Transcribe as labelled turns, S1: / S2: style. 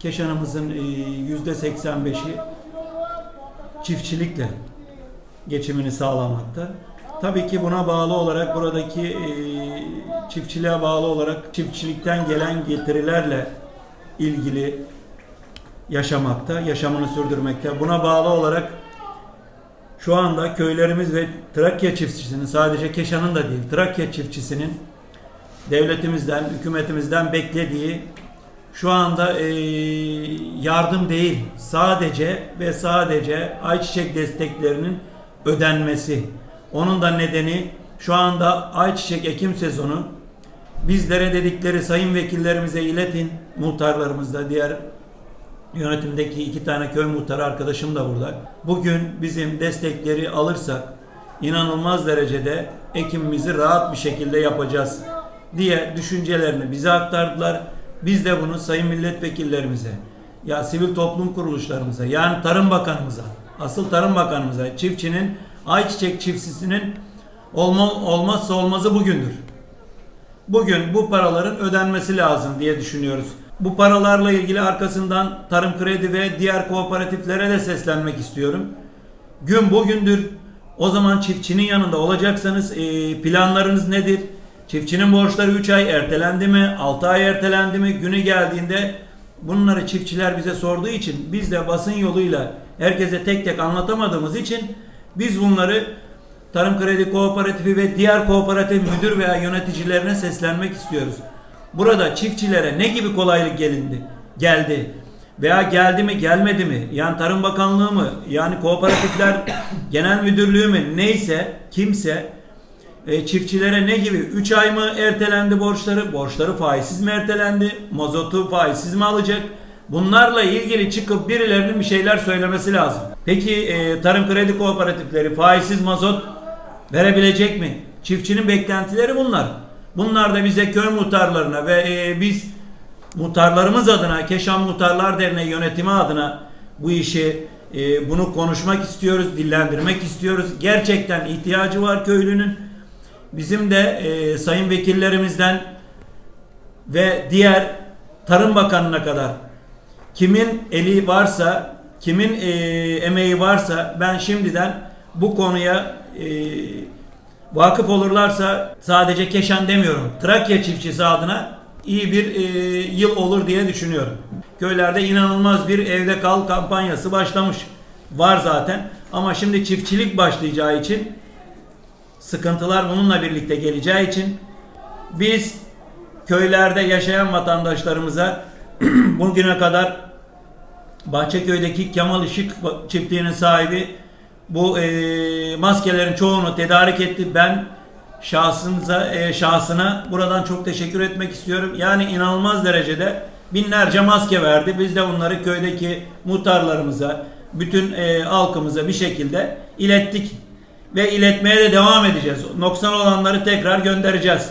S1: Keşanımızın e, yüzde 85'i çiftçilikle geçimini sağlamakta. Tabii ki buna bağlı olarak buradaki e, çiftçiliğe bağlı olarak çiftçilikten gelen getirilerle ilgili yaşamakta, yaşamını sürdürmekte. Buna bağlı olarak şu anda köylerimiz ve Trakya çiftçisinin sadece Keşan'ın da değil, Trakya çiftçisinin devletimizden, hükümetimizden beklediği şu anda e, yardım değil, sadece ve sadece ayçiçek desteklerinin ödenmesi. Onun da nedeni şu anda ayçiçek ekim sezonu. Bizlere dedikleri sayın vekillerimize iletin, muhtarlarımızda, diğer yönetimdeki iki tane köy muhtarı arkadaşım da burada. Bugün bizim destekleri alırsak inanılmaz derecede ekimimizi rahat bir şekilde yapacağız diye düşüncelerini bize aktardılar. Biz de bunu sayın milletvekillerimize, ya sivil toplum kuruluşlarımıza, yani Tarım Bakanımıza, asıl Tarım Bakanımıza, çiftçinin, ayçiçek çiftçisinin olma, olmazsa olmazı bugündür. Bugün bu paraların ödenmesi lazım diye düşünüyoruz. Bu paralarla ilgili arkasından Tarım Kredi ve diğer kooperatiflere de seslenmek istiyorum. Gün bugündür. O zaman çiftçinin yanında olacaksanız planlarınız nedir? Çiftçinin borçları 3 ay ertelendi mi? 6 ay ertelendi mi? Günü geldiğinde bunları çiftçiler bize sorduğu için biz de basın yoluyla herkese tek tek anlatamadığımız için biz bunları Tarım Kredi Kooperatifi ve diğer kooperatif müdür veya yöneticilerine seslenmek istiyoruz. Burada çiftçilere ne gibi kolaylık gelindi? Geldi veya geldi mi gelmedi mi? Yani Tarım Bakanlığı mı? Yani kooperatifler genel müdürlüğü mü? Neyse kimse e, çiftçilere ne gibi 3 ay mı ertelendi borçları? Borçları faizsiz mi ertelendi? Mazotu faizsiz mi alacak? Bunlarla ilgili çıkıp birilerinin bir şeyler söylemesi lazım. Peki e, tarım kredi kooperatifleri faizsiz mazot verebilecek mi? Çiftçinin beklentileri bunlar. Bunlar da bize köy muhtarlarına ve e, biz muhtarlarımız adına Keşan Muhtarlar Derneği yönetimi adına bu işi e, bunu konuşmak istiyoruz, dillendirmek istiyoruz. Gerçekten ihtiyacı var köylünün. Bizim de e, sayın vekillerimizden ve diğer Tarım Bakanı'na kadar kimin eli varsa, kimin e, emeği varsa ben şimdiden bu konuya e, vakıf olurlarsa sadece Keşan demiyorum. Trakya çiftçisi adına iyi bir e, yıl olur diye düşünüyorum. Köylerde inanılmaz bir evde kal kampanyası başlamış. Var zaten. Ama şimdi çiftçilik başlayacağı için sıkıntılar bununla birlikte geleceği için biz köylerde yaşayan vatandaşlarımıza bugüne kadar Bahçeköy'deki Kemal Işık çiftliğinin sahibi bu e, maskelerin çoğunu tedarik etti. Ben şahsınıza, e, şahsına buradan çok teşekkür etmek istiyorum. Yani inanılmaz derecede binlerce maske verdi. Biz de bunları köydeki muhtarlarımıza, bütün e, halkımıza bir şekilde ilettik. Ve iletmeye de devam edeceğiz. Noksan olanları tekrar göndereceğiz.